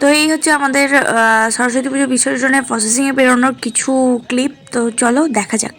তো এই হচ্ছে আমাদের সরস্বতী পুজো বিসর্জনের প্রসেসিংয়ে বেরোনোর কিছু ক্লিপ তো চলো, দেখা যাক।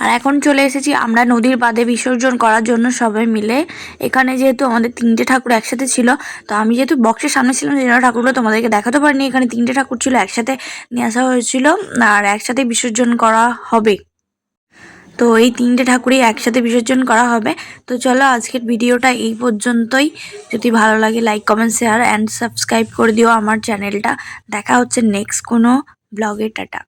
আর এখন চলে এসেছি আমরা নদীর বাঁধে বিসর্জন করার জন্য সবাই মিলে। এখানে যেহেতু আমাদের তিনটে ঠাকুর একসাথে ছিল, তো আমি যেহেতু বক্সের সামনে ছিলাম জন্য ঠাকুরগুলো তোমাদেরকে দেখাতে পারিনি। এখানে তিনটে ঠাকুর ছিল, একসাথে নিয়ে আসা হয়েছিল, আর একসাথে বিসর্জন করা হবে। তো এই তিনটে ঠাকুরই একসাথে বিসর্জন করা হবে। তো চলো আজকের ভিডিওটা এই পর্যন্তই। যদি ভালো লাগে like comment share and subscribe করে দিও আমার চ্যানেলটা। দেখা হচ্ছে নেক্সট কোনো ব্লগে টাটা।